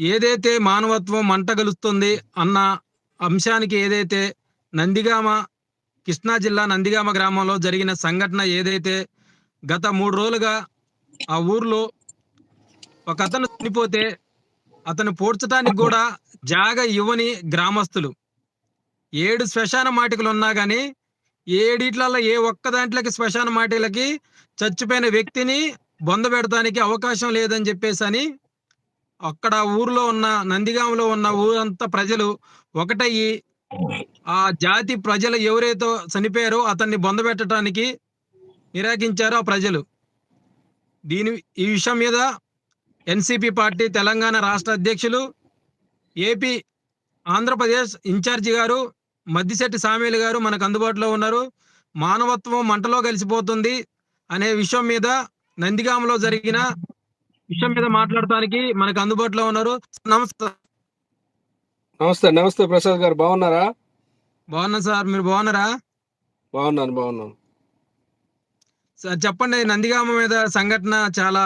ఏదైతే మానవత్వం మంటగలుస్తుంది అన్న అంశానికి ఏదైతే నందిగామ కృష్ణా జిల్లా నందిగామ గ్రామంలో జరిగిన సంఘటన ఏదైతే గత మూడు రోజులుగా ఆ ఊర్లో ఒక అతను చనిపోతే అతను పూడ్చడానికి కూడా జాగ ఇవ్వని గ్రామస్తులు. ఏడు శ్మశాన మాటికలు ఉన్నా కానీ ఏడిట్లలో ఏ ఒక్క దాంట్లోకి శ్మశాన మాటికలకి చచ్చిపోయిన వ్యక్తిని బొంద పెడతానికి అవకాశం లేదని చెప్పేసి అని అక్కడ ఊర్లో ఉన్న నందిగామలో ఉన్న ఊరంతా ప్రజలు ఒకటయ్యి ఆ జాతి ప్రజలు ఎవరైతే చనిపోయారో అతన్ని బొంద పెట్టడానికి ఆ ప్రజలు. దీని ఈ విషయం మీద ఎన్సిపి పార్టీ తెలంగాణ రాష్ట్ర అధ్యక్షులు ఏపీ ఆంధ్రప్రదేశ్ ఇన్ఛార్జి గారు మద్దిశెట్టి సామీలు గారు మనకు అందుబాటులో ఉన్నారు. మానవత్వం మంటలో కలిసిపోతుంది అనే విషయం మీద నందిగామలో జరిగిన విషయం మీద మాట్లాడటానికి మనకు అందుబాటులో ఉన్నారు. నమస్తే. నమస్తే నమస్తే ప్రసాద్ గారు బాగున్నారా? బాగున్నా సార్ మీరు బాగున్నారా? బాగున్నాను బాగున్నాను. సార్ చెప్పండి నందిగామ మీద సంఘటన చాలా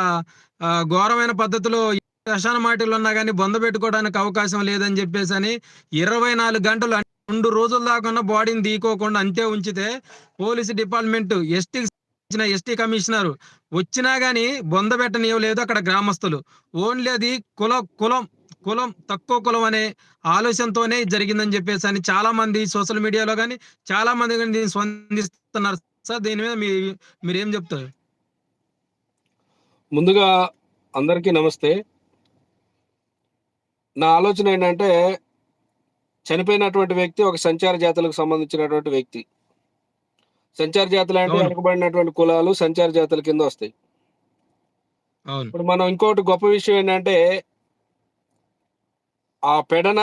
ఘోరమైన పద్ధతిలో శ్మశాన మాటలు ఉన్నా కానీ బొంద పెట్టుకోవడానికి అవకాశం లేదని చెప్పేసి అని ఇరవై నాలుగు గంటలు రెండు రోజుల దాకా బాడీని తీకోకుండా అంతే ఉంచితే police department ST ST commissioner వచ్చినా గానీ బొంద పెట్టనివ్వలేదు అక్కడ గ్రామస్తులు. ఓన్లీ అది కుల కులం కులం తక్కువ కులం అనే ఆలోచనతోనే జరిగిందని చెప్పేసి అని చాలా మంది సోషల్ మీడియాలో కానీ చాలా మంది కానీ దీన్ని స్పందిస్తున్నారు. సార్ దీని మీద మీ మీరేం చెప్తారు? ముందుగా అందరికీ నమస్తే. నా ఆలోచన ఏంటంటే చనిపోయినటువంటి వ్యక్తి ఒక సంచార జాతులకు సంబంధించినటువంటి వ్యక్తి. సంచార జాతులు అంటే. వెనుకబడినటువంటి కులాలు సంచార జాతుల కింద వస్తాయి. ఇప్పుడు మనం ఇంకోటి గొప్ప విషయం ఏంటంటే ఆ పెడన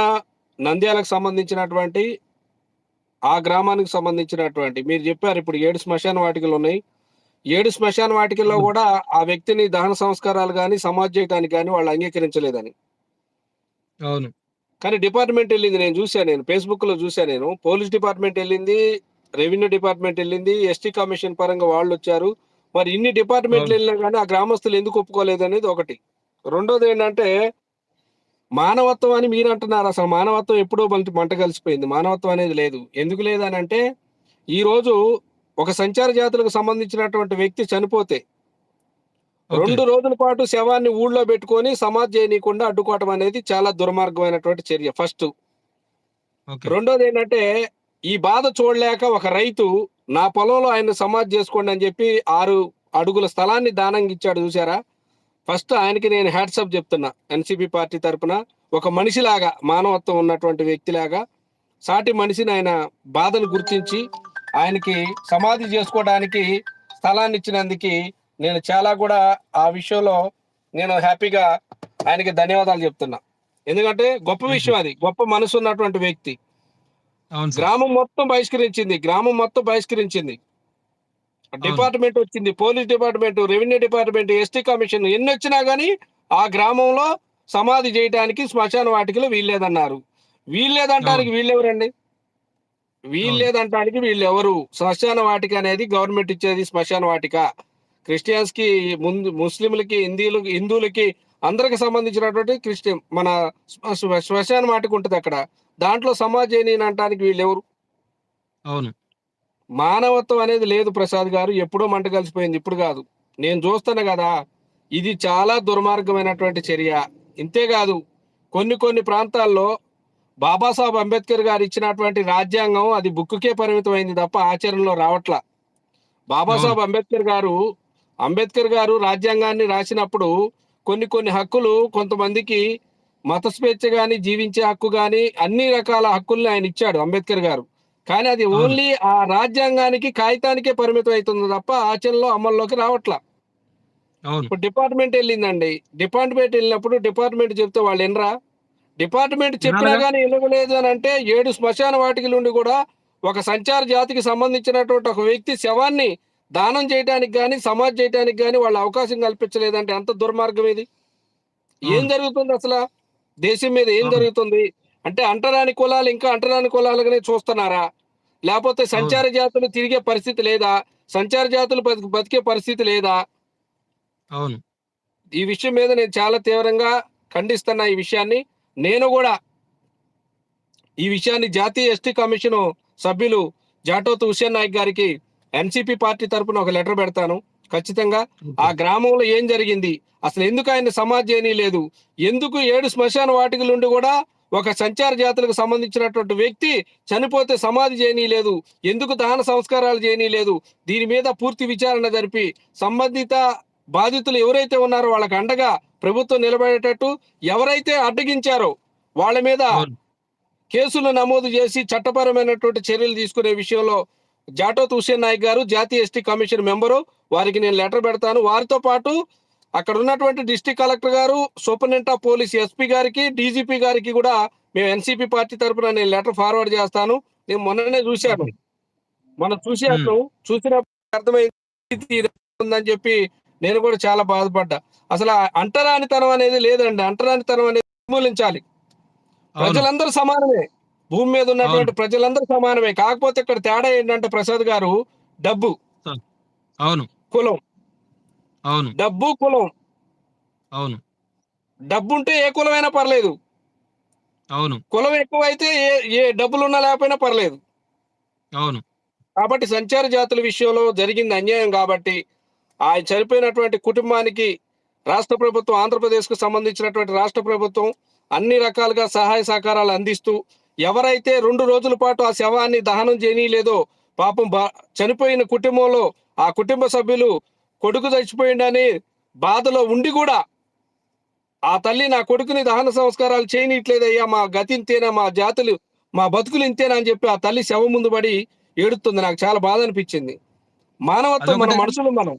నంద్యాలకు సంబంధించినటువంటి ఆ గ్రామానికి సంబంధించినటువంటి మీరు చెప్పారు ఇప్పుడు ఏడు శ్మశాన వాటికలు ఉన్నాయి. ఏడు శ్మశాన వాటికల్లో. కూడా ఆ వ్యక్తిని దహన సంస్కారాలు కానీ సమాజ్ చేయడానికి కానీ వాళ్ళు అంగీకరించలేదని. అవును. కానీ డిపార్ట్మెంట్ వెళ్ళింది నేను చూశాను నేను ఫేస్బుక్లో చూశాను నేను. పోలీస్ డిపార్ట్మెంట్ వెళ్ళింది రెవెన్యూ డిపార్ట్మెంట్ వెళ్ళింది ఎస్టీ కమిషన్ పరంగా వాళ్ళు వచ్చారు మరి ఇన్ని డిపార్ట్మెంట్లు. వెళ్ళినా కానీ ఆ గ్రామస్తులు ఎందుకు ఒప్పుకోలేదు అనేది ఒకటి. రెండోది ఏంటంటే మానవత్వం అని మీరు అంటున్నారు. అసలు మానవత్వం ఎప్పుడో మంట మంట కలిసిపోయింది. మానవత్వం అనేది లేదు. ఎందుకు లేదని అంటే ఈ రోజు ఒక సంచార జాతులకు సంబంధించినటువంటి వ్యక్తి చనిపోతే. రెండు రోజుల పాటు శవాన్ని ఊళ్ళో పెట్టుకొని సమాజ్ చేయనీయకుండా అడ్డుకోవటం అనేది చాలా దుర్మార్గమైనటువంటి చర్య. ఫస్ట్. రెండోది ఏంటంటే ఈ బాధ చూడలేక ఒక రైతు నా పొలంలో ఆయన సమాజ్ చేసుకోండి అని చెప్పి ఆరు అడుగుల స్థలాన్ని దానంగా ఇచ్చాడు చూసారా ఫస్ట్ ఆయనకి నేను హ్యాట్సప్ చెప్తున్నా. ఎన్సీపీ పార్టీ తరపున ఒక మనిషిలాగా మానవత్వం ఉన్నటువంటి వ్యక్తిలాగా సాటి మనిషిని ఆయన బాధను గుర్తించి ఆయనకి సమాధి చేసుకోవడానికి స్థలాన్ని ఇచ్చినందుకు నేను చాలా కూడా ఆ విషయంలో నేను హ్యాపీగా ఆయనకి ధన్యవాదాలు చెప్తున్నా. ఎందుకంటే గొప్ప విషయం అది. గొప్ప మనసు ఉన్నటువంటి వ్యక్తి. గ్రామం మొత్తం బహిష్కరించింది. గ్రామం మొత్తం బహిష్కరించింది. డిపార్ట్మెంట్ వచ్చింది. Police department revenue department ST commission ఎన్ని వచ్చినా గానీ ఆ గ్రామంలో సమాధి చేయడానికి శ్మశాన వాటికలు వీల్లేదన్నారు. వీల్లేదంటానికి వీళ్ళెవరండి? వీల్లేదంటానికి వీళ్ళెవరు? శ్మశాన వాటిక అనేది గవర్నమెంట్ ఇచ్చేది శ్మశాన వాటిక. క్రిస్టియన్స్కి ముందు ముస్లింలకి హిందీలకి హిందువులకి అందరికి సంబంధించినటువంటి క్రిస్టియన్ మన శ్మ- శ్మ- శ్మశాన వాటిక ఉంటుంది అక్కడ. దాంట్లో సమాజ్ చేయని అంటానికి వీళ్ళెవరు? అవును. మానవత్వం అనేది లేదు ప్రసాద్ గారు ఎప్పుడో మంట కలిసిపోయింది ఇప్పుడు కాదు. నేను చూస్తాను కదా ఇది చాలా దుర్మార్గమైనటువంటి చర్య. ఇంతేకాదు కొన్ని కొన్ని ప్రాంతాల్లో బాబాసాహెబ్ అంబేద్కర్ గారు ఇచ్చినటువంటి రాజ్యాంగం అది బుక్కుకే పరిమితమైంది తప్ప ఆచరణలో రావట్లా. బాబాసాహెబ్ అంబేద్కర్ గారు అంబేద్కర్ గారు రాజ్యాంగాన్ని రాసినప్పుడు కొన్ని కొన్ని హక్కులు కొంతమందికి మత స్వేచ్ఛ గాని జీవించే హక్కు గాని అన్ని రకాల హక్కుల్ని ఆయన ఇచ్చాడు అంబేద్కర్ గారు. కానీ అది. ఓన్లీ ఆ రాజ్యాంగానికి కాగితానికే పరిమితం అవుతుంది తప్ప ఆచరణలో అమల్లోకి రావట్లా. ఇప్పుడు డిపార్ట్మెంట్ వెళ్ళిందండి. డిపార్ట్మెంట్ వెళ్ళినప్పుడు డిపార్ట్మెంట్ చెప్తే వాళ్ళు ఎనరా? డిపార్ట్మెంట్ చెప్పినా. కానీ వెళ్ళలేదు అని అంటే ఏడు శ్మశాన వాటికల నుండి కూడా ఒక సంచార జాతికి సంబంధించినటువంటి ఒక వ్యక్తి శవాన్ని దానం చేయడానికి కానీ సమాజ్ చేయడానికి కానీ వాళ్ళు అవకాశం కల్పించలేదంటే ఎంత దుర్మార్గం ఇది? ఏం. జరుగుతుంది అసలు? దేశం మీద ఏం. జరుగుతుంది? అంటే అంటరాని కులాలు ఇంకా అంటరాని కులాలుగానే చూస్తున్నారా? లేకపోతే సంచార జాతులు తిరిగే పరిస్థితి లేదా? సంచార జాతులు బతికి బతికే పరిస్థితి లేదా? అవును. ఈ విషయం మీద నేను చాలా తీవ్రంగా ఖండిస్తున్న ఈ విషయాన్ని నేను కూడా ఈ విషయాన్ని జాతీయ ఎస్టీ కమిషన్ సభ్యులు జాటోతు హుసేన్ నాయక్ గారికి ఎన్సిపి పార్టీ తరపున ఒక లెటర్ పెడతాను. ఖచ్చితంగా ఆ గ్రామంలో ఏం జరిగింది? అసలు ఎందుకు ఆయన సమాజ్ చేయని లేదు ఎందుకు ఏడు శ్మశాన వాటికల నుండి కూడా ఒక సంచార జాతులకు సంబంధించినటువంటి వ్యక్తి చనిపోతే సమాధి చేయని లేదు ఎందుకు దహన సంస్కారాలు చేయని లేదు దీని మీద పూర్తి విచారణ జరిపి సంబంధిత బాధితులు ఎవరైతే ఉన్నారో వాళ్ళకి అండగా ప్రభుత్వం నిలబడేటట్టు ఎవరైతే అడ్డగించారో వాళ్ళ మీద. కేసులు నమోదు చేసి చట్టపరమైనటువంటి చర్యలు తీసుకునే విషయంలో జాటోత్ హుసేన్ నాయక్ గారు జాతీయ ఎస్టీ కమిషన్ మెంబరు. వారికి నేను లెటర్ పెడతాను. వారితో పాటు అక్కడ ఉన్నటువంటి డిస్ట్రిక్ట్ కలెక్టర్ గారు సూపరింటెండెంట్ ఆఫ్ పోలీస్ ఎస్పీ గారికి డీజీపీ గారికి కూడా మేము ఎన్సీపీ పార్టీ తరపున నేను లెటర్ ఫార్వర్డ్ చేస్తాను. నేను మొన్ననే చూశాను. మనం చూసాను చూసినప్పుడు అర్థమైంది ఉందని చెప్పి నేను కూడా చాలా బాధపడ్డా. అసలు అంటరానితనం అనేది లేదండి. అంటరానితనం అనేది నిర్మూలించాలి. ప్రజలందరూ సమానమే. భూమి మీద ఉన్నటువంటి ప్రజలందరూ సమానమే. కాకపోతే ఇక్కడ తేడా ఏంటంటే ప్రసాద్ గారు డబ్బు. అవును. కులం. అవును. డబ్బు కులం. అవును. డబ్బు ఉంటే ఏ కులమైనా పర్లేదు. అవును. కులం ఎక్కువైతే ఏ ఏ డబ్బులు ఉన్నా లేకపోయినా పర్లేదు. అవును. కాబట్టి సంచార జాతుల విషయంలో జరిగింది అన్యాయం కాబట్టి ఆ చనిపోయినటువంటి కుటుంబానికి రాష్ట్ర ప్రభుత్వం ఆంధ్రప్రదేశ్కు సంబంధించినటువంటి రాష్ట్ర ప్రభుత్వం అన్ని రకాలుగా సహాయ సహకారాలు అందిస్తూ ఎవరైతే రెండు రోజుల పాటు ఆ శవాన్ని దహనం చేయనీయలేదో పాపం బా- చనిపోయిన కుటుంబంలో ఆ కుటుంబ సభ్యులు కొడుకు చచ్చిపోయిండని బాధలో ఉండి కూడా ఆ తల్లి నా కొడుకుని దహన సంస్కారాలు చేయనీయట్లేదయ్యా మా గతి ఇంతేనా మా జాతులు మా బతుకులు ఇంతేనా అని చెప్పి ఆ తల్లి శవం ముందు పడి ఏడుతుంది. నాకు చాలా బాధ అనిపించింది. మానవత్వం మన. మనుషులు మనం.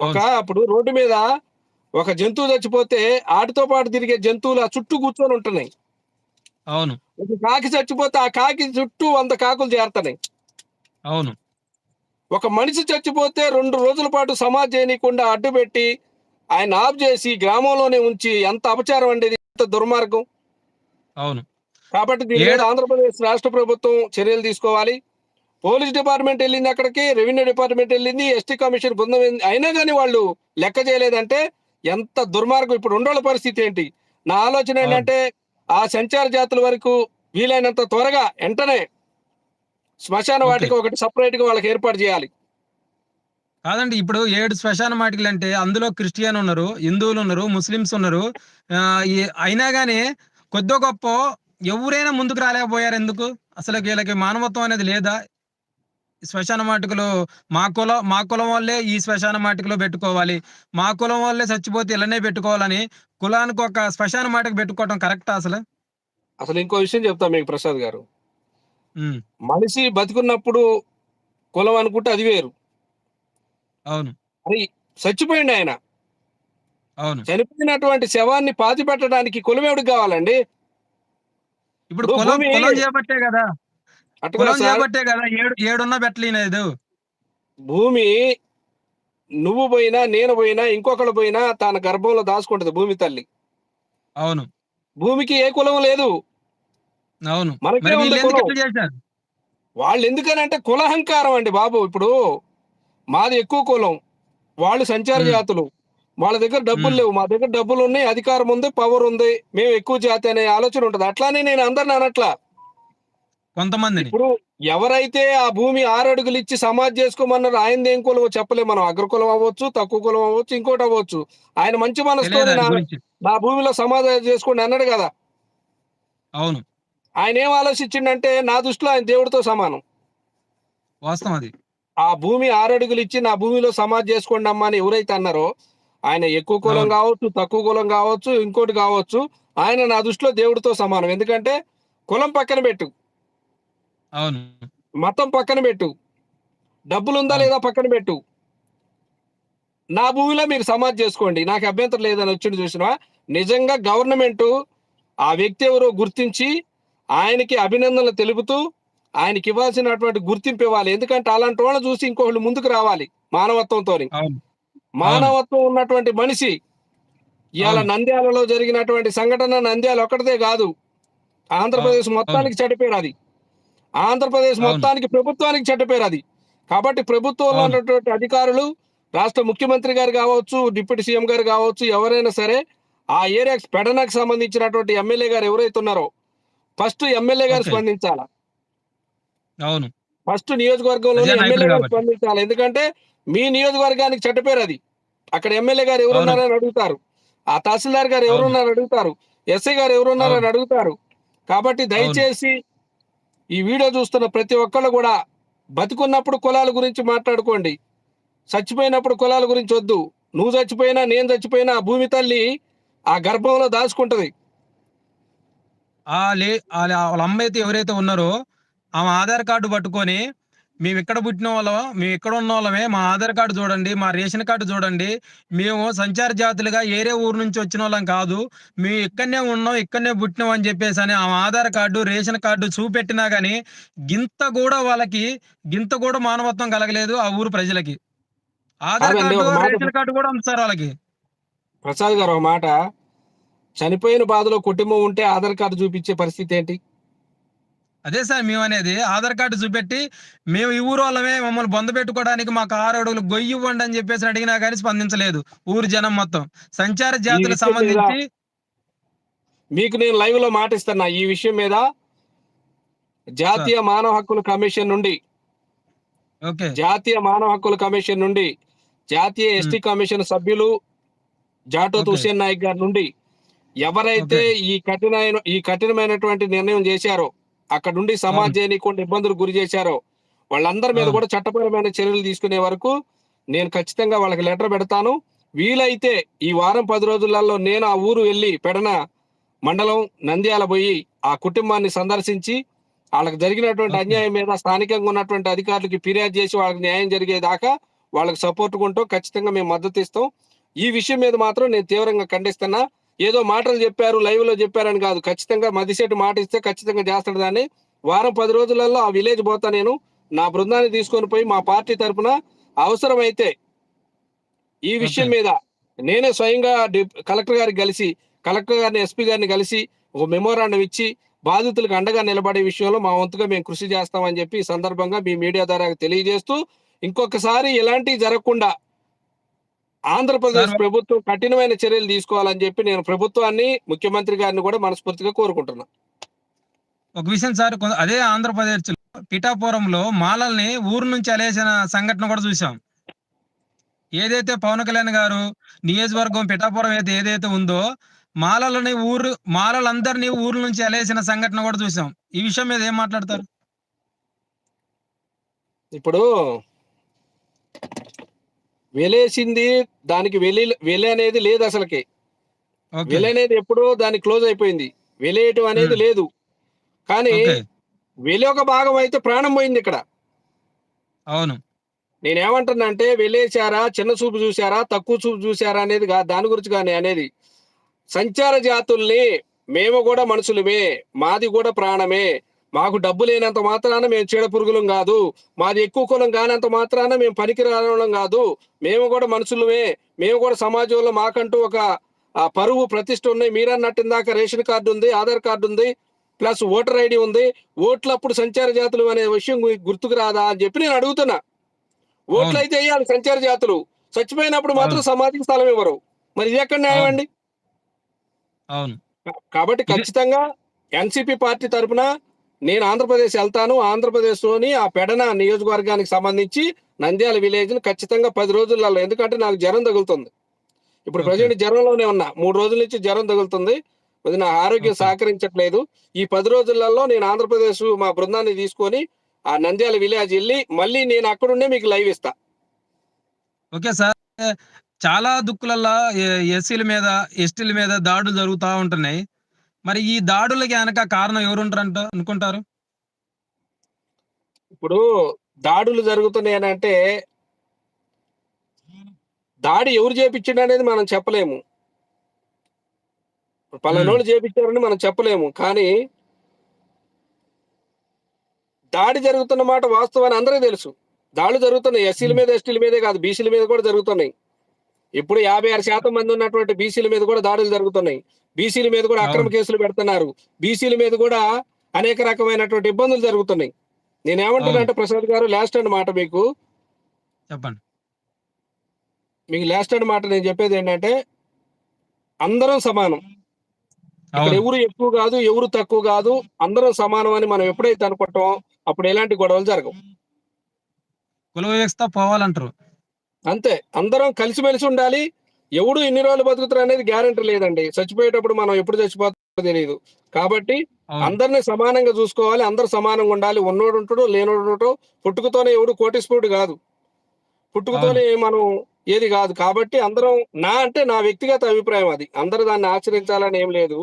ఒక అప్పుడు రోడ్డు మీద ఒక జంతువు చచ్చిపోతే ఆటితో పాటు తిరిగే జంతువులు ఆ చుట్టూ కూర్చొని ఉంటున్నాయి. అవును. ఒక కాకి చచ్చిపోతే ఆ కాకి చుట్టూ వంద కాకులు చేరుతున్నాయి అవును. ఒక మనిషి చచ్చిపోతే రెండు రోజుల పాటు సమాజ్ చేయనీయకుండా అడ్డు పెట్టి ఆయన ఆఫ్ చేసి గ్రామంలోనే ఉంచి ఎంత అపచారం అండి ఎంత దుర్మార్గం. అవును. కాబట్టి దీని మీద ఆంధ్రప్రదేశ్ రాష్ట్ర ప్రభుత్వం చర్యలు తీసుకోవాలి. పోలీస్ డిపార్ట్మెంట్ వెళ్ళింది అక్కడికి రెవెన్యూ డిపార్ట్మెంట్ వెళ్ళింది ఎస్టీ కమిషన్ బృందం. అయినా కానీ వాళ్ళు లెక్క చేయలేదంటే ఎంత దుర్మార్గం. ఇప్పుడు ఉండోళ్ళ పరిస్థితి ఏంటి? నా ఆలోచన ఏంటంటే ఆ సంచార జాతుల వరకు వీలైనంత త్వరగా వెంటనే శ్మశాన. వాటికి ఒకటి సపరేట్గా వాళ్ళకి ఏర్పాటు చేయాలి. కాదండి ఇప్పుడు ఏడు శ్మశాన వాటికలు అంటే అందులో క్రిస్టియన్ ఉన్నారు హిందువులు ఉన్నారు ముస్లిమ్స్ ఉన్నారు. అయినా గానీ కొద్దో గొప్ప ఎవరైనా ముందుకు రాలేకపోయారు ఎందుకు? అసలు వీళ్ళకి మానవత్వం అనేది లేదా? శ్మశాన వాటికలు మా కులం మా కులం వాళ్ళే ఈ శ్మశాన వాటికలో పెట్టుకోవాలి. మా కులం వాళ్ళే చచ్చిపోతే ఇలానే పెట్టుకోవాలని కులానికి ఒక శ్మశాన వాటికి పెట్టుకోవడం కరెక్టా అసలు? అసలు ఇంకో విషయం చెప్తా మీకు ప్రసాద్ గారు. మనిషి బతికున్నప్పుడు కులం అనుకుంటే అది వేరు. అవును. అది చచ్చిపోయింది ఆయన. అవును. చనిపోయినటువంటి శవాన్ని పాతి పెట్టడానికి కులమేవుడికి కావాలండి? ఇప్పుడు కులం కులం కదా. కులం చేపట్టే కదా. ఏడు ఏడున్న పెట్టలేదు భూమి నువ్వు పోయినా నేను పోయినా ఇంకొకరు పోయినా తన గర్భంలో దాచుకుంటది భూమి తల్లి. అవును. భూమికి ఏ కులం లేదు. అవును. వీళ్ళు ఎందుకనంటే కులహంకారం అండి బాబు ఇప్పుడు. మాది ఎక్కువ కులం. వాళ్ళు సంచార. జాతులు. వాళ్ళ దగ్గర డబ్బులు. లేవు. మా దగ్గర డబ్బులు ఉన్నాయి అధికారం ఉంది పవర్ ఉంది మేము ఎక్కువ జాతి అనే ఆలోచన ఉంటుంది. అట్లానే నేను అందరిని అనట్లా. కొంతమందిని. ఇప్పుడు ఎవరైతే ఆ భూమి ఆరు అడుగులు ఇచ్చి సమాజ్ చేసుకోమన్నారు ఆయన ఏం కులం? చెప్పలేము మనం. అగ్రకులం అవ్వచ్చు తక్కువ కులం అవ్వచ్చు ఇంకోటి అవ్వచ్చు. ఆయన మంచి మనసుతో నా- భూమిలో సమాధానం చేసుకోండి అన్నాడు కదా. అవును. ఆయన ఏం ఆలోచించిండంటే నా దృష్టిలో ఆయన దేవుడితో సమానం. వాస్తవం అది. ఆ భూమి ఆరు అడుగులు ఇచ్చి నా భూమిలో సమాజ్ చేసుకోండి అమ్మా అని ఎవరైతే అన్నారో ఆయన ఎక్కువ కులం. కావచ్చు తక్కువ కులం కావచ్చు ఇంకోటి కావచ్చు ఆయన నా దృష్టిలో దేవుడితో సమానం. ఎందుకంటే కులం పక్కన పెట్టు. అవును. మతం పక్కన పెట్టు. డబ్బులుందా అవును. లేదా పక్కన పెట్టు. నా భూమిలో మీరు సమాజ్ చేసుకోండి. నాకు అభ్యంతరం లేదని వచ్చింది చూసినా నిజంగా గవర్నమెంట్ ఆ వ్యక్తి ఎవరో గుర్తించి ఆయనకి అభినందనలు తెలుపుతూ ఆయనకి ఇవ్వాల్సినటువంటి గుర్తింపు ఇవ్వాలి. ఎందుకంటే అలాంటి వాళ్ళని చూసి ఇంకొకళ్ళు ముందుకు రావాలి మానవత్వంతో మానవత్వం ఉన్నటువంటి మనిషి ఇవాళ. నంద్యాలలో జరిగినటువంటి సంఘటన నంద్యాల ఒక్కటిదే కాదు. ఆంధ్రప్రదేశ్. మొత్తానికి చెడ్డపేరు అది ఆంధ్రప్రదేశ్. మొత్తానికి ప్రభుత్వానికి చెడ్డపేరు అది. కాబట్టి ప్రభుత్వంలో. ఉన్నటువంటి అధికారులు రాష్ట్ర ముఖ్యమంత్రి గారు కావచ్చు డిప్యూటీ సీఎం గారు కావచ్చు ఎవరైనా సరే ఆ ఏరియాకి పెడనకు సంబంధించినటువంటి ఎమ్మెల్యే గారు ఎవరైతే ఉన్నారో ఫస్ట్ ఎమ్మెల్యే గారు. స్పందించాల? అవును. ఫస్ట్ నియోజకవర్గంలో ఎమ్మెల్యే గారు. స్పందించాలి. ఎందుకంటే మీ నియోజకవర్గానికి చెడ్డపేరు అది. అక్కడ ఎమ్మెల్యే గారు ఎవరున్నారని అడుగుతారు. ఆ తహసీల్దార్ గారు ఎవరున్నారని అడుగుతారు. ఎస్ఐ గారు ఎవరున్నారని అడుగుతారు. కాబట్టి దయచేసి ఈ వీడియో చూస్తున్న ప్రతి ఒక్కళ్ళు కూడా బతికున్నప్పుడు కులాల గురించి మాట్లాడుకోండి. చచ్చిపోయినప్పుడు కులాల గురించి వద్దు. నువ్వు చచ్చిపోయినా నేను చచ్చిపోయినా ఆ భూమి తల్లి ఆ గర్భంలో దాచుకుంటది. ఆ లే వాళ్ళ అమ్మ అయితే ఎవరైతే ఉన్నారో ఆమె ఆధార్ కార్డు పట్టుకొని మేము ఇక్కడ పుట్టిన వాళ్ళం మేము ఇక్కడ ఉన్న వాళ్ళమే? మా ఆధార్ కార్డు చూడండి మా రేషన్ కార్డు చూడండి. మేము సంచార జాతులుగా ఏరే ఊరు నుంచి వచ్చిన వాళ్ళం కాదు. మేము ఇక్కడనే ఉన్నాం ఇక్కడనే పుట్టినాం అని చెప్పేసి అని ఆమె ఆధార్ కార్డు రేషన్ కార్డు చూపెట్టినా గానీ గింత కూడా వాళ్ళకి గింత కూడా మానవత్వం కలగలేదు ఆ ఊరు ప్రజలకి. ఆధార్ కార్డు రేషన్ కార్డు కూడా సార్ వాళ్ళకి. ప్రసాద్ గారు ఒక మాట. చనిపోయిన బాధలో కుటుంబం ఉంటే ఆధార్ కార్డు చూపించే పరిస్థితి ఏంటి? అదే సార్ మేము అనేది ఆధార్ కార్డు చూపెట్టి మేము ఈ ఊరు వాళ్ళమే మమ్మల్ని బొంద పెట్టుకోవడానికి మాకు ఆరు అడుగులు గొయ్యి ఇవ్వండి అని చెప్పేసి అడిగినా కానీ స్పందించలేదు ఊరు జనం మొత్తం. సంచార జాతులకు సంబంధించి మీకు నేను లైవ్లో మాటిస్తున్నా ఈ విషయం మీద జాతీయ మానవ హక్కుల కమిషన్ నుండి ఓకే. జాతీయ మానవ హక్కుల కమిషన్ నుండి జాతీయ ఎస్టీ కమిషన్ సభ్యులు జాటోత్. హుసేన్ నాయక్ గారి నుండి ఎవరైతే ఈ కఠినమైన ఈ కఠినమైనటువంటి నిర్ణయం చేశారో అక్కడ నుండి సమాజాన్ని కొన్ని ఇబ్బందులు గురి చేశారో వాళ్ళందరి మీద. కూడా చట్టపరమైన చర్యలు తీసుకునే వరకు నేను ఖచ్చితంగా వాళ్ళకి లెటర్ పెడతాను వీలైతే ఈ వారం పది రోజులలో నేను ఆ ఊరు వెళ్ళి పెడన మండలం నంద్యాల పోయి ఆ కుటుంబాన్ని సందర్శించి వాళ్ళకి జరిగినటువంటి. అన్యాయం మీద స్థానికంగా ఉన్నటువంటి అధికారులకి ఫిర్యాదు చేసి వాళ్ళకి న్యాయం జరిగేదాకా వాళ్ళకి సపోర్ట్ కొంటూ ఖచ్చితంగా మేము మద్దతు ఇస్తాం ఈ విషయం మీద మాత్రం నేను తీవ్రంగా ఖండిస్తున్నా ఏదో మాటలు చెప్పారు లైవ్లో చెప్పారని కాదు. ఖచ్చితంగా మదిసేటు మాట ఇస్తే ఖచ్చితంగా చేస్తాడు దాన్ని. వారం పది రోజులలో ఆ విలేజ్ పోతా నేను. నా బృందాన్ని తీసుకొని పోయి మా పార్టీ తరపున అవసరమైతే ఈ విషయం. మీద నేనే స్వయంగా కలెక్టర్ గారికి కలిసి కలెక్టర్ గారిని ఎస్పీ గారిని కలిసి ఒక మెమోరాండం ఇచ్చి బాధితులకు అండగా నిలబడే విషయంలో మా వంతుగా మేము కృషి చేస్తామని చెప్పి ఈ సందర్భంగా మీ మీడియా ద్వారా తెలియజేస్తూ ఇంకొకసారి ఇలాంటివి జరగకుండా ఆంధ్రప్రదేశ్ ప్రభుత్వం కఠినమైన చర్యలు తీసుకోవాలని చెప్పి నేను ప్రభుత్వాన్ని ముఖ్యమంత్రి గారిని కూడా మనస్ఫూర్తిగా కోరుకుంటున్నా. ఒక విషయం సార్ అదే ఆంధ్రప్రదేశ్ పిఠాపురంలో మాలల్ని ఊరు నుంచి అలేసిన సంఘటన కూడా చూసాం. ఏదైతే పవన్ కళ్యాణ్ గారు నియోజకవర్గం పిఠాపురం అయితే ఏదైతే ఉందో మాలలని ఊరు మాలలందరినీ ఊరు నుంచి అలేసిన సంఘటన కూడా చూసాం. ఈ విషయం మీద ఏం మాట్లాడతారు? ఇప్పుడు వెలేసింది దానికి వెలి వెలి అనేది లేదు అసలుకి. ఓకే. వెలి అనేది ఎప్పుడో దాని క్లోజ్ అయిపోయింది. వెలేయటం అనేది Hmm. లేదు. కానీ వెలి ఒక భాగం అయితే ప్రాణం పోయింది ఇక్కడ. అవును. నేనేమంటున్నా అంటే వెళ్ళేశారా చిన్న చూపు చూసారా తక్కువ చూపు చూసారా అనేది దాని గురించి కానీ అనేది సంచార జాతుల్ని మేము కూడా మనుషులమే మాది కూడా ప్రాణమే మాకు డబ్బు లేనంత మాత్రాన మేము చీడ పురుగులం కాదు. మాది ఎక్కువ కులం కానంత మాత్రాన మేము పనికి రావడం కాదు. మేము కూడా మనుషులమే. మేము కూడా సమాజంలో మాకంటూ ఒక పరువు ప్రతిష్ట ఉన్నాయి మీరన్నట్టు ఇందాక రేషన్ కార్డు ఉంది ఆధార్ కార్డు ఉంది ప్లస్ ఓటర్ ఐడి ఉంది. ఓట్లప్పుడు సంచార జాతులు అనే విషయం గుర్తుకు రాదా అని చెప్పి నేను అడుగుతున్నా. ఓట్లు. అయితే వేయాలి సంచార జాతులు. చచ్చిపోయినప్పుడు మాత్రం సమాధికి స్థలం ఇవ్వరు. మరి ఇది ఎక్కడ న్యాయం. అండి? కాబట్టి ఖచ్చితంగా ఎన్సిపి పార్టీ తరపున నేను ఆంధ్రప్రదేశ్ వెళ్తాను. ఆంధ్రప్రదేశ్లోని ఆ పెడన నియోజకవర్గానికి సంబంధించి నంద్యాల విలేజ్ని ఖచ్చితంగా పది రోజులలో ఎందుకంటే నాకు జ్వరం తగులుతుంది. ఇప్పుడు. ప్రజెంట్ జ్వరంలోనే ఉన్నా. మూడు రోజుల నుంచి జ్వరం తగులుతుంది. అది నా ఆరోగ్యం. సహకరించట్లేదు. ఈ పది రోజులలో నేను ఆంధ్రప్రదేశ్ మా బృందాన్ని తీసుకొని ఆ నంద్యాల విలేజ్ వెళ్ళి మళ్ళీ నేను అక్కడుండే మీకు లైవ్ ఇస్తా. Okay sir. చాలా దుక్కులల్లో ఎస్సీల మీద ఎస్టీల మీద దాడులు జరుగుతూ ఉంటున్నాయి. మరి ఈ దాడులకి వెనక కారణం ఎవరు ఉంటారంట అనుకుంటారు? ఇప్పుడు దాడులు జరుగుతున్నాయి అంటే దాడి ఎవరు చేపించిండు అనేది మనం చెప్పలేము. పలానోళ్ళు చేపించారని మనం చెప్పలేము. కానీ దాడి జరుగుతున్న మాట వాస్తవాన్ని అందరికీ తెలుసు. దాడులు జరుగుతున్నాయి. ఎస్సీల మీద ఎస్టీల మీదే కాదు బీసీల మీద కూడా జరుగుతున్నాయి. ఇప్పుడు యాభై ఆరు శాతం మంది ఉన్నటువంటి బీసీల మీద కూడా దాడులు జరుగుతున్నాయి. బీసీల మీద కూడా అక్రమ. కేసులు పెడుతున్నారు. బీసీల మీద కూడా అనేక రకమైనటువంటి ఇబ్బందులు జరుగుతున్నాయి. నేను ఏమంటున్నా అంటే ప్రసాద్ గారు లాస్ట్ అండ్ మాట మీకు. చెప్పండి. మీకు లాస్ట్ అండ్ మాట నేను చెప్పేది ఏంటంటే అందరం సమానం. ఇక్కడ ఎవరు ఎక్కువ కాదు ఎవరు తక్కువ కాదు అందరం సమానం అని మనం ఎప్పుడైతే అనుకుంటామో అప్పుడు ఎలాంటి గొడవలు జరగవు. కుల వివక్షత పోవాలంటారు. అంతే. అందరం కలిసిమెలిసి ఉండాలి. ఎవడు ఎన్ని రోజులు బతుకుతారు అనేది గ్యారెంటీ లేదండి. చచ్చిపోయేటప్పుడు మనం ఎప్పుడు చచ్చిపోతామో తెలియదు కాబట్టి అందరిని సమానంగా చూసుకోవాలి అందరు సమానంగా ఉండాలి. ఉన్నోడు ఉంటాడు లేనోడు ఉంటాడు పుట్టుకతోనే ఎవడు కోటీశ్వరుడు కాదు. పుట్టుకతోనే మనం ఏది కాదు. కాబట్టి అందరం నా అంటే నా వ్యక్తిగత అభిప్రాయం అది. అందరూ దాన్ని ఆచరించాలని ఏం లేదు.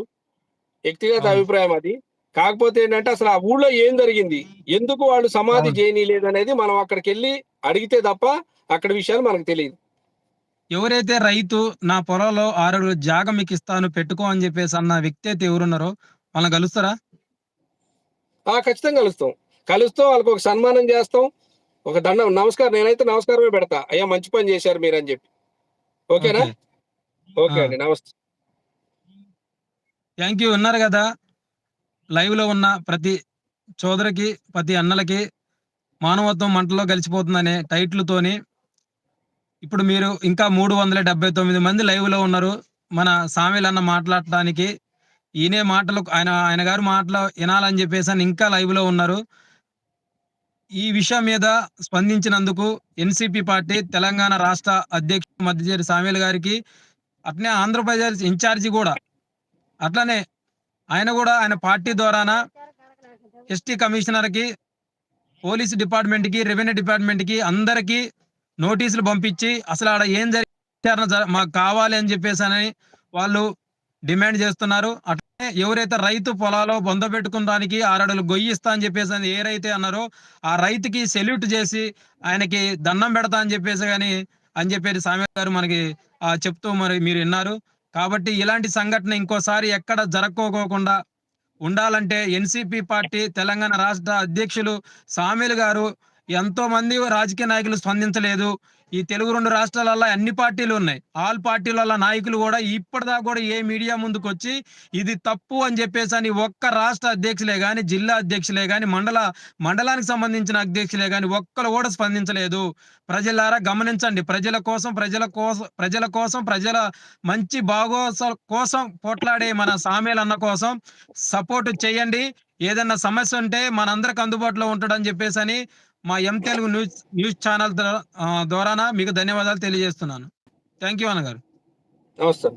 వ్యక్తిగత. అభిప్రాయం అది. కాకపోతే ఏంటంటే అసలు ఆ ఊళ్ళో ఏం జరిగింది? ఎందుకు వాళ్ళు సమాధి అవును. చేయనీయలేదు అనేది మనం అక్కడికి వెళ్ళి అడిగితే తప్ప అక్కడ విషయాలు మనకు తెలియదు. ఎవరైతే రైతు నా పొలంలో ఆరు జాగ మీకు ఇస్తాను పెట్టుకో అని చెప్పేసి అన్న వ్యక్తి అయితే ఎవరున్నారో వాళ్ళని కలుస్తారా? ఆ ఖచ్చితంగా కలుస్తాం. కలుస్తాం వాళ్ళకి ఒక సన్మానం చేస్తాం. ఒక దండం నమస్కారం నేనైతే నమస్కారమే పెడతా. అయ్యా మంచి పని చేశారు మీరు అని చెప్పి. ఓకేనా? ఓకే. అండి నమస్తే. Thank you. ఉన్నారు కదా? లైవ్లో ఉన్న ప్రతి సోదరికి ప్రతి అన్నలకి మానవత్వం మంటలో కలిసిపోతుందనే టైటిల్ తోని ఇప్పుడు మీరు ఇంకా మూడు వందల డెబ్బై తొమ్మిది మంది లైవ్లో ఉన్నారు. మన సామీల్ అన్న మాట్లాడటానికి ఈయనే మాటలు ఆయన ఆయన గారు మాటలు వినాలని చెప్పేసి అని ఇంకా లైవ్లో ఉన్నారు. ఈ విషయం మీద స్పందించినందుకు ఎన్సిపి పార్టీ తెలంగాణ రాష్ట్ర అధ్యక్షుడు మధ్యచేరి సామీల్ గారికి అట్నే ఆంధ్రప్రదేశ్ ఇన్ఛార్జి కూడా అట్లనే ఆయన కూడా ఆయన పార్టీ ద్వారాన ఎస్టీ కమిషనర్కి పోలీస్ డిపార్ట్మెంట్కి రెవెన్యూ డిపార్ట్మెంట్కి అందరికీ నోటీసులు పంపించి అసలు ఆడ ఏం జరిగిన మాకు కావాలి అని చెప్పేసి అని వాళ్ళు డిమాండ్ చేస్తున్నారు. అట్లనే ఎవరైతే రైతు పొలాలో బొంద పెట్టుకోవడానికి ఆరడులు గొయ్యి ఇస్తా అని చెప్పేసి అని ఏ రైతే అన్నారో ఆ రైతుకి సెల్యూట్ చేసి ఆయనకి దండం పెడతా అని చెప్పేసి కానీ అని చెప్పేసి సామె గారు మనకి ఆ, చెప్తూ మరి మీరు విన్నారు. కాబట్టి ఇలాంటి సంఘటన ఇంకోసారి ఎక్కడ జరక్కోకోకుండా ఉండాలంటే ఎన్సిపి పార్టీ తెలంగాణ రాష్ట్ర అధ్యక్షులు సామీల్ గారు ఎంతో మంది రాజకీయ నాయకులు స్పందించలేదు. ఈ తెలుగు రెండు రాష్ట్రాలలో అన్ని పార్టీలు ఉన్నాయి. ఆల్ పార్టీల నాయకులు కూడా ఇప్పటిదాకా కూడా ఏ మీడియా ముందుకు వచ్చి ఇది తప్పు అని చెప్పేసి అని ఒక్క రాష్ట్ర అధ్యక్షులే గాని జిల్లా అధ్యక్షులే గాని మండల మండలానికి సంబంధించిన అధ్యక్షులే గాని ఒక్కరు కూడా స్పందించలేదు. ప్రజలారా గమనించండి. ప్రజల కోసం ప్రజల కోసం ప్రజల కోసం ప్రజల మంచి బాగోస కోసం పోట్లాడే మన సామేల్ అన్న కోసం సపోర్ట్ చేయండి. ఏదన్నా సమస్య ఉంటే మనందరికి అందుబాటులో ఉంటాడని చెప్పేసి అని మా M Telugu news news channel ద్వారా మీకు ధన్యవాదాలు తెలియజేస్తున్నాను. థ్యాంక్ యూ అన్నగారు. నమస్తే.